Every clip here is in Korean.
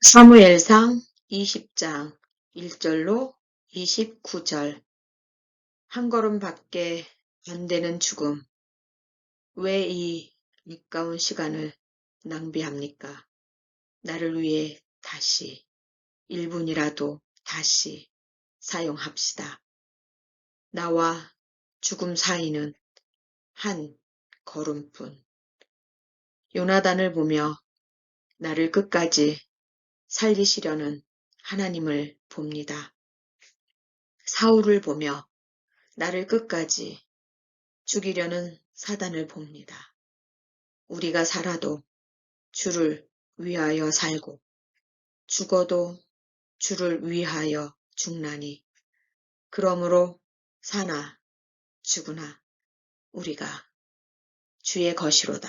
사무엘상 20장 1절로 29절 한 걸음 밖에 안 되는 죽음 왜 이 아까운 시간을 낭비합니까? 나를 위해 다시 1분이라도 다시 사용합시다. 나와 죽음 사이는 한 걸음뿐. 요나단을 보며 나를 끝까지 살리시려는 하나님을 봅니다. 사울을 보며 나를 끝까지 죽이려는 사단을 봅니다. 우리가 살아도 주를 위하여 살고 죽어도 주를 위하여 죽나니 그러므로 사나 죽으나 우리가 주의 것이로다.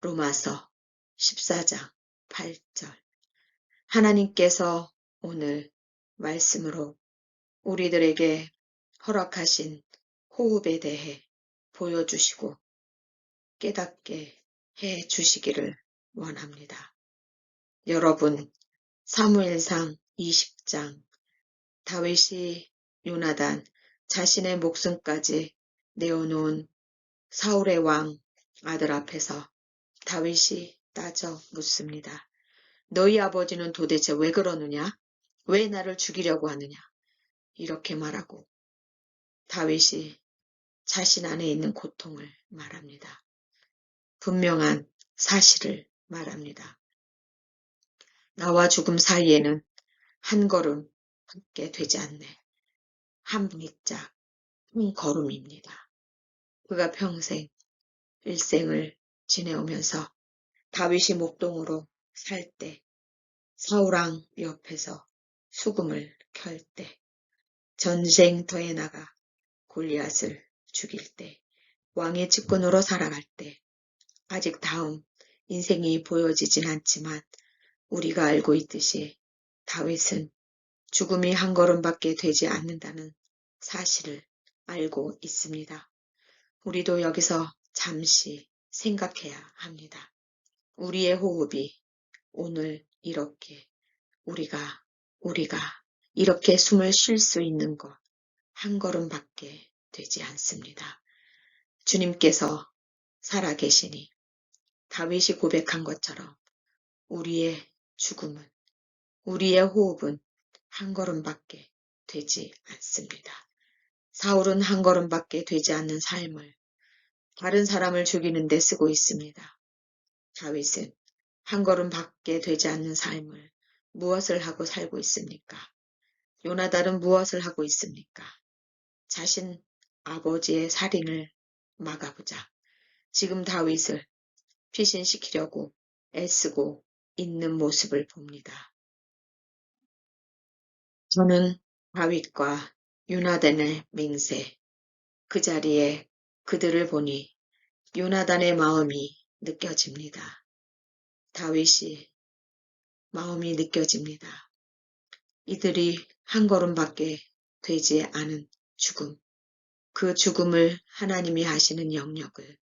로마서 14장 8절 하나님께서 오늘 말씀으로 우리들에게 허락하신 호흡에 대해 보여주시고 깨닫게 해 주시기를 원합니다. 여러분, 사무엘상 20장 다윗이 요나단 자신의 목숨까지 내어놓은 사울의 왕 아들 앞에서 다윗이 따져 묻습니다. 너희 아버지는 도대체 왜 그러느냐? 왜 나를 죽이려고 하느냐? 이렇게 말하고 다윗이 자신 안에 있는 고통을 말합니다. 분명한 사실을 말합니다. 나와 죽음 사이에는 한 걸음 함께 되지 않네. 한 밑짝, 한 걸음입니다. 그가 평생 일생을 지내오면서 다윗이 목동으로 살 때, 사우랑 옆에서 수금을 켤 때, 전쟁터에 나가 골리앗을 죽일 때, 왕의 측근으로 살아갈 때, 아직 다음 인생이 보여지진 않지만 우리가 알고 있듯이 다윗은 죽음이 한 걸음밖에 되지 않는다는 사실을 알고 있습니다. 우리도 여기서 잠시 생각해야 합니다. 우리의 호흡이 오늘 이렇게 우리가 우리가 이렇게 숨을 쉴 수 있는 것 한 걸음밖에 되지 않습니다. 주님께서 살아계시니 다윗이 고백한 것처럼 우리의 죽음은 우리의 호흡은 한 걸음밖에 되지 않습니다. 사울은 한 걸음밖에 되지 않는 삶을 다른 사람을 죽이는 데 쓰고 있습니다. 다윗은 한 걸음 밖에 되지 않는 삶을 무엇을 하고 살고 있습니까? 요나단은 무엇을 하고 있습니까? 자신 아버지의 살인을 막아보자. 지금 다윗을 피신시키려고 애쓰고 있는 모습을 봅니다. 저는 다윗과 요나단의 맹세, 그 자리에 그들을 보니 요나단의 마음이 느껴집니다. 다윗이 마음이 느껴집니다. 이들이 한 걸음밖에 되지 않은 죽음, 그 죽음을 하나님이 하시는 영역을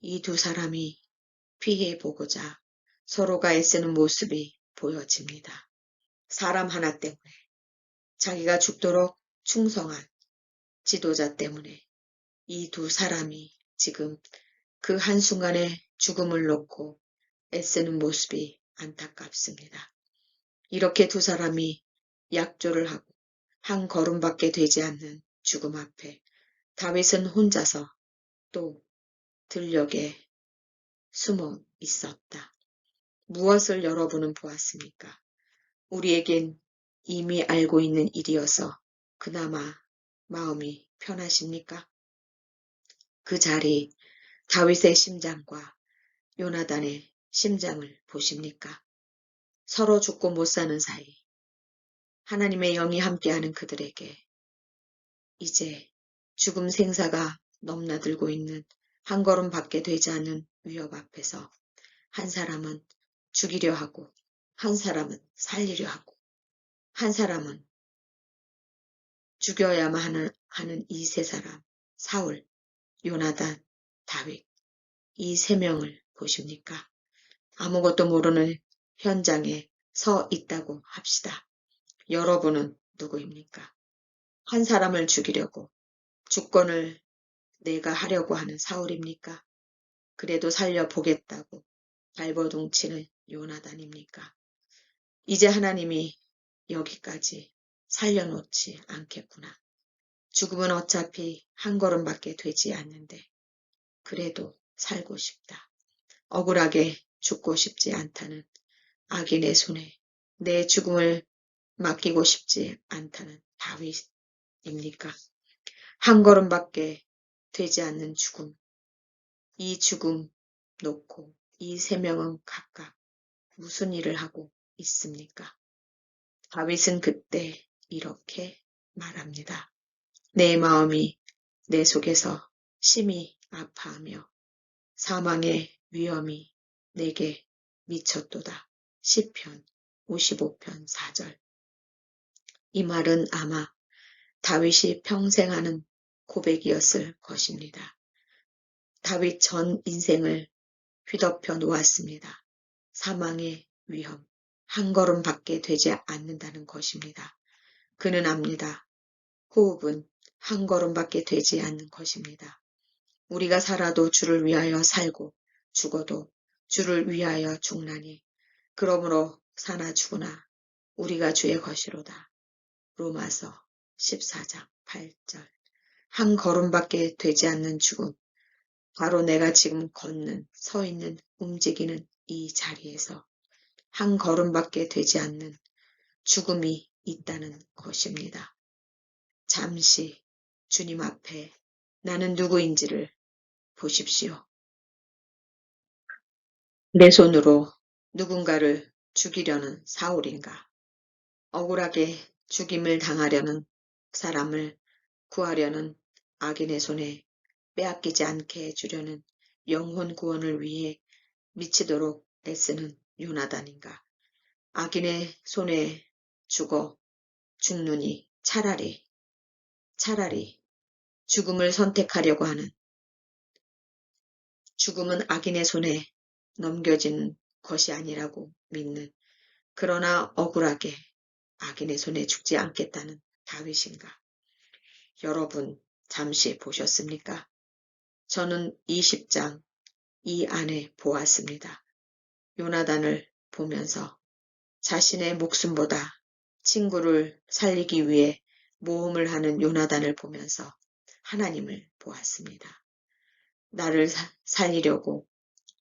이 두 사람이 피해 보고자 서로가 애쓰는 모습이 보여집니다. 사람 하나 때문에 자기가 죽도록 충성한 지도자 때문에 이 두 사람이 지금 그 한순간에 죽음을 놓고 애쓰는 모습이 안타깝습니다. 이렇게 두 사람이 약조를 하고 한 걸음밖에 되지 않는 죽음 앞에 다윗은 혼자서 또 들녘에 숨어 있었다. 무엇을 여러분은 보았습니까? 우리에겐 이미 알고 있는 일이어서 그나마 마음이 편하십니까? 그 자리 다윗의 심장과 요나단의 심장을 보십니까? 서로 죽고 못 사는 사이 하나님의 영이 함께하는 그들에게 이제 죽음 생사가 넘나들고 있는 한 걸음 밖에 되지 않는 위협 앞에서 한 사람은 죽이려 하고 한 사람은 살리려 하고 한 사람은 죽여야만 하는, 하는 이 세 사람 사울, 요나단, 다윗 이 세 명을 보십니까? 아무것도 모르는 현장에 서 있다고 합시다. 여러분은 누구입니까? 한 사람을 죽이려고 주권을 내가 하려고 하는 사울입니까? 그래도 살려보겠다고 발버둥치는 요나단입니까? 이제 하나님이 여기까지 살려놓지 않겠구나. 죽음은 어차피 한 걸음밖에 되지 않는데 그래도 살고 싶다. 억울하게 죽고 싶지 않다는 악인의 손에 내 죽음을 맡기고 싶지 않다는 다윗입니까? 한 걸음밖에 되지 않는 죽음. 이 죽음 놓고 이 세 명은 각각 무슨 일을 하고 있습니까? 다윗은 그때 이렇게 말합니다. 내 마음이 내 속에서 심히 아파하며 사망의 위험이 내게 미쳤도다. 10편 55편 4절 이 말은 아마 다윗이 평생 하는 고백이었을 것입니다. 다윗 전 인생을 휘덮여 놓았습니다. 사망의 위험, 한 걸음 밖에 되지 않는다는 것입니다. 그는 압니다. 호흡은 한 걸음 밖에 되지 않는 것입니다. 우리가 살아도 주를 위하여 살고 죽어도 주를 위하여 죽나니 그러므로 사나 죽으나 우리가 주의 것이로다. 로마서 14장 8절 한 걸음밖에 되지 않는 죽음 바로 내가 지금 걷는 서 있는 움직이는 이 자리에서 한 걸음밖에 되지 않는 죽음이 있다는 것입니다. 잠시 주님 앞에 나는 누구인지를 보십시오. 내 손으로 누군가를 죽이려는 사울인가? 억울하게 죽임을 당하려는 사람을 구하려는 악인의 손에 빼앗기지 않게 해주려는 영혼 구원을 위해 미치도록 애쓰는 요나단인가? 악인의 손에 죽어 죽느니 차라리 차라리 죽음을 선택하려고 하는 죽음은 악인의 손에 넘겨지는 것이 아니라고 믿는 그러나 억울하게 악인의 손에 죽지 않겠다는 다윗인가? 여러분 잠시 보셨습니까? 저는 20장 이 안에 보았습니다. 요나단을 보면서 자신의 목숨보다 친구를 살리기 위해 모험을 하는 요나단을 보면서 하나님을 보았습니다. 나를 사- 살리려고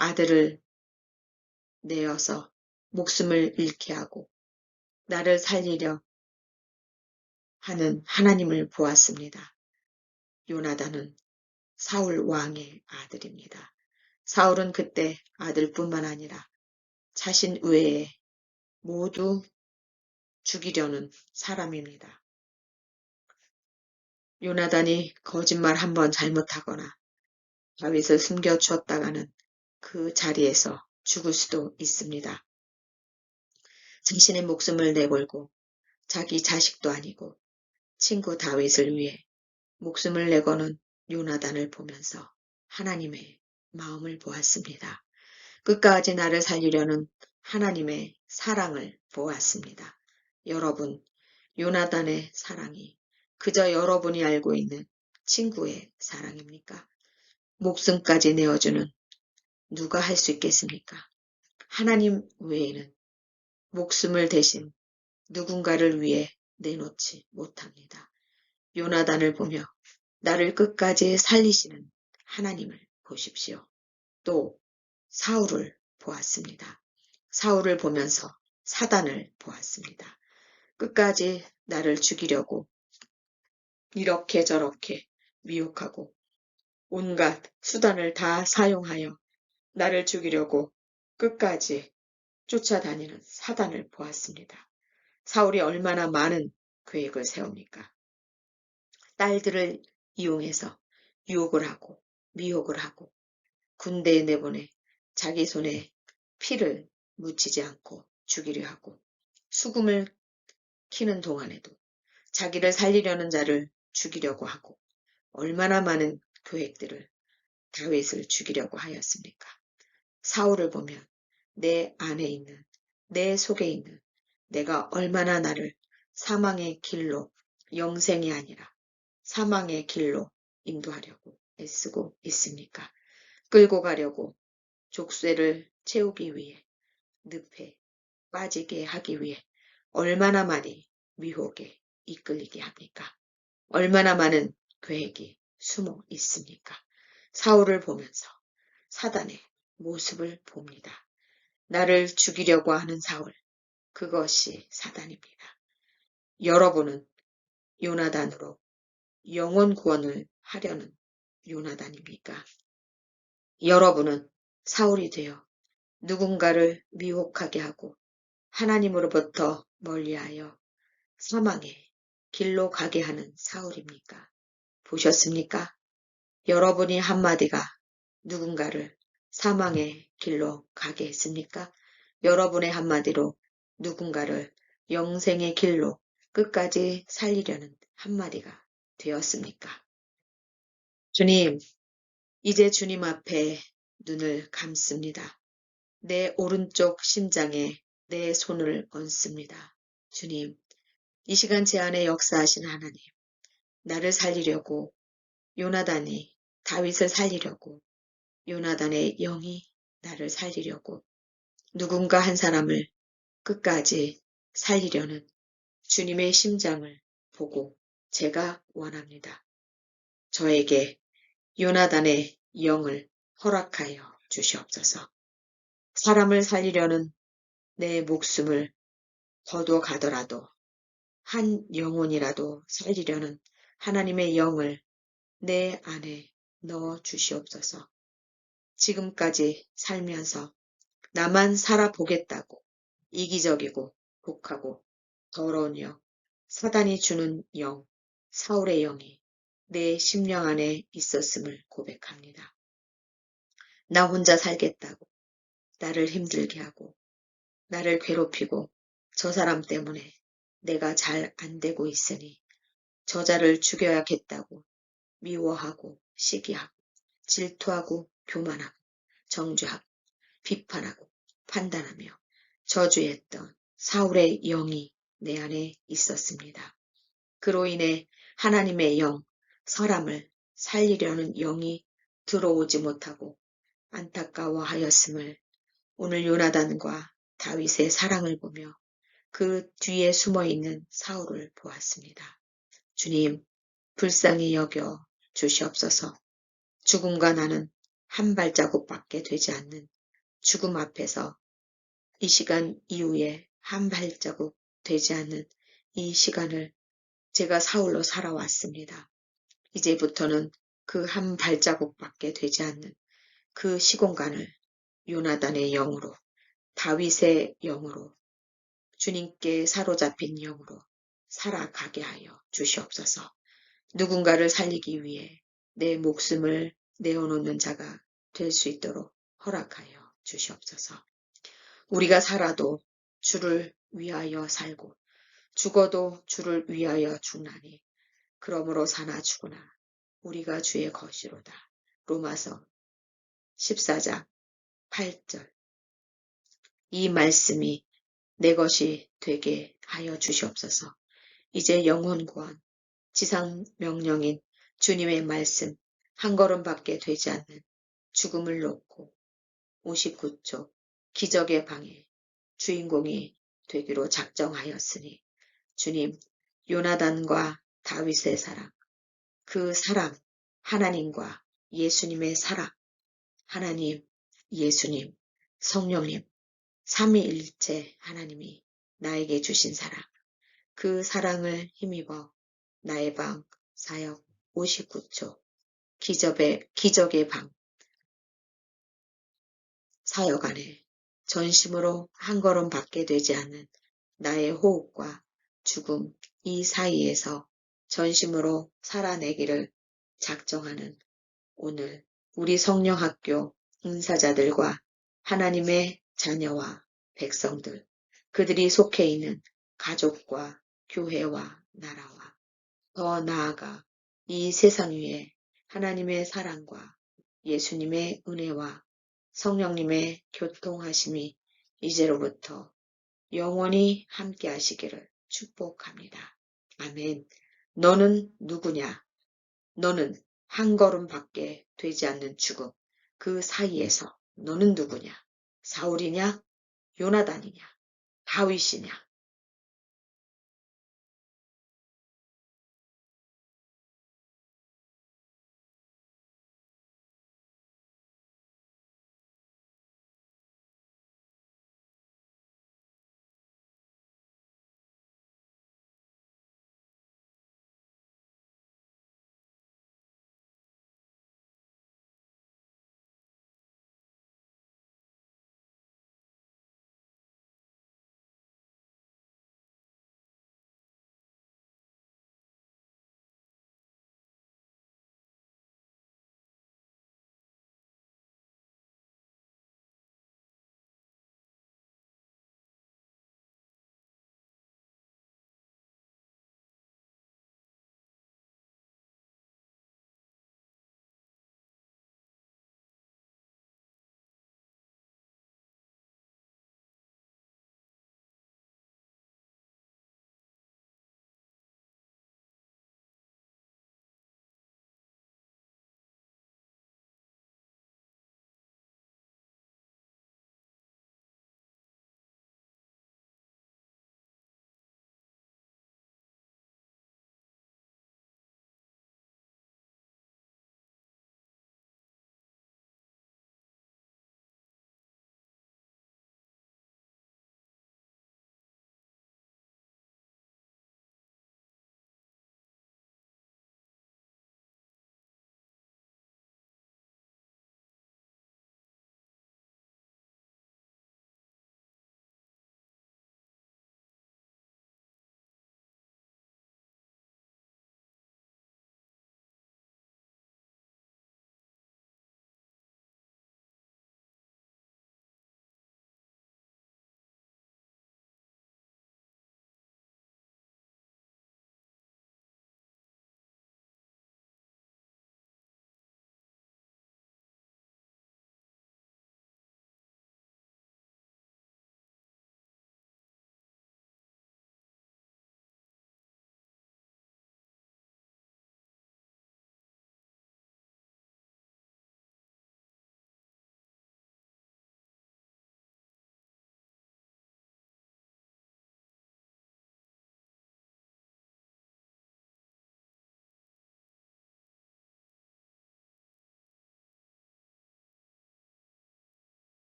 아들을 내어서 목숨을 잃게 하고 나를 살리려 하는 하나님을 보았습니다. 요나단은 사울 왕의 아들입니다. 사울은 그때 아들뿐만 아니라 자신 외에 모두 죽이려는 사람입니다. 요나단이 거짓말 한번 잘못하거나 다윗을 숨겨 주었다가는 그 자리에서 죽을 수도 있습니다. 자신의 목숨을 내걸고 자기 자식도 아니고 친구 다윗을 위해 목숨을 내거는 요나단을 보면서 하나님의 마음을 보았습니다. 끝까지 나를 살리려는 하나님의 사랑을 보았습니다. 여러분, 요나단의 사랑이 그저 여러분이 알고 있는 친구의 사랑입니까? 목숨까지 내어주는 누가 할 수 있겠습니까? 하나님 외에는 목숨을 대신 누군가를 위해 내놓지 못합니다. 요나단을 보며 나를 끝까지 살리시는 하나님을 보십시오. 또 사울을 보았습니다. 사울을 보면서 사단을 보았습니다. 끝까지 나를 죽이려고 이렇게 저렇게 미혹하고 온갖 수단을 다 사용하여 나를 죽이려고 끝까지 쫓아다니는 사단을 보았습니다. 사울이 얼마나 많은 계획을 세웁니까? 딸들을 이용해서 유혹을 하고 미혹을 하고 군대에 내보내 자기 손에 피를 묻히지 않고 죽이려 하고 수금을 키는 동안에도 자기를 살리려는 자를 죽이려고 하고 얼마나 많은 계획들을 다윗을 죽이려고 하였습니까? 사울을 보면 내 안에 있는 내 속에 있는 내가 얼마나 나를 사망의 길로 영생이 아니라 사망의 길로 인도하려고 애쓰고 있습니까? 끌고 가려고 족쇄를 채우기 위해 늪에 빠지게 하기 위해 얼마나 많이 미혹에 이끌리게 합니까? 얼마나 많은 계획이 숨어 있습니까? 사울을 보면서 사단의 모습을 봅니다. 나를 죽이려고 하는 사울, 그것이 사단입니다. 여러분은 요나단으로 영원 구원을 하려는 요나단입니까? 여러분은 사울이 되어 누군가를 미혹하게 하고 하나님으로부터 멀리하여 사망의 길로 가게 하는 사울입니까? 보셨습니까? 여러분이 한마디가 누군가를 사망의 길로 가게 했습니까? 여러분의 한마디로 누군가를 영생의 길로 끝까지 살리려는 한마디가 되었습니까? 주님, 이제 주님 앞에 눈을 감습니다. 내 오른쪽 심장에 내 손을 얹습니다. 주님, 이 시간 제 안에 역사하신 하나님, 나를 살리려고 요나단이 다윗을 살리려고 요나단의 영이 나를 살리려고 누군가 한 사람을 끝까지 살리려는 주님의 심장을 보고 제가 원합니다. 저에게 요나단의 영을 허락하여 주시옵소서. 사람을 살리려는 내 목숨을 거둬 가더라도 한 영혼이라도 살리려는 하나님의 영을 내 안에 넣어 주시옵소서. 지금까지 살면서 나만 살아보겠다고 이기적이고 독하고 더러운 영, 사단이 주는 영, 사울의 영이 내 심령 안에 있었음을 고백합니다. 나 혼자 살겠다고 나를 힘들게 하고 나를 괴롭히고 저 사람 때문에 내가 잘 안 되고 있으니 저자를 죽여야겠다고 미워하고 시기하고 질투하고 교만하고 정죄하고 비판하고 판단하며 저주했던 사울의 영이 내 안에 있었습니다. 그로 인해 하나님의 영, 사람을 살리려는 영이 들어오지 못하고 안타까워하였음을 오늘 요나단과 다윗의 사랑을 보며 그 뒤에 숨어 있는 사울을 보았습니다. 주님, 불쌍히 여겨 주시옵소서. 죽음과 나는 한 발자국밖에 되지 않는 죽음 앞에서 이 시간 이후에 한 발자국 되지 않는 이 시간을 제가 사울로 살아왔습니다. 이제부터는 그 한 발자국밖에 되지 않는 그 시공간을 요나단의 영으로 다윗의 영으로 주님께 사로잡힌 영으로 살아가게 하여 주시옵소서. 누군가를 살리기 위해 내 목숨을 내어놓는 자가 될 수 있도록 허락하여 주시옵소서. 우리가 살아도 주를 위하여 살고 죽어도 주를 위하여 죽나니 그러므로 사나 죽으나 우리가 주의 것이로다. 로마서 14장 8절 이 말씀이 내 것이 되게 하여 주시옵소서. 이제 영혼 구원, 지상 명령인 주님의 말씀 한 걸음밖에 되지 않는 죽음을 놓고 59초 기적의 방에 주인공이 되기로 작정하였으니 주님 요나단과 다윗의 사랑 그 사랑 하나님과 예수님의 사랑 하나님 예수님 성령님 삼위일체 하나님이 나에게 주신 사랑 그 사랑을 힘입어 나의 방 사역 59초 기적의, 기적의 방 사역 안에 전심으로 한 걸음 받게 되지 않는 나의 호흡과 죽음 이 사이에서 전심으로 살아내기를 작정하는 오늘 우리 성령학교 인사자들과 하나님의 자녀와 백성들, 그들이 속해 있는 가족과 교회와 나라와 더 나아가 이 세상 위에 하나님의 사랑과 예수님의 은혜와 성령님의 교통하심이 이제로부터 영원히 함께 하시기를 축복합니다. 아멘. 너는 누구냐? 너는 한 걸음밖에 되지 않는 죽음. 그 사이에서 너는 누구냐? 사울이냐? 요나단이냐? 다윗이냐?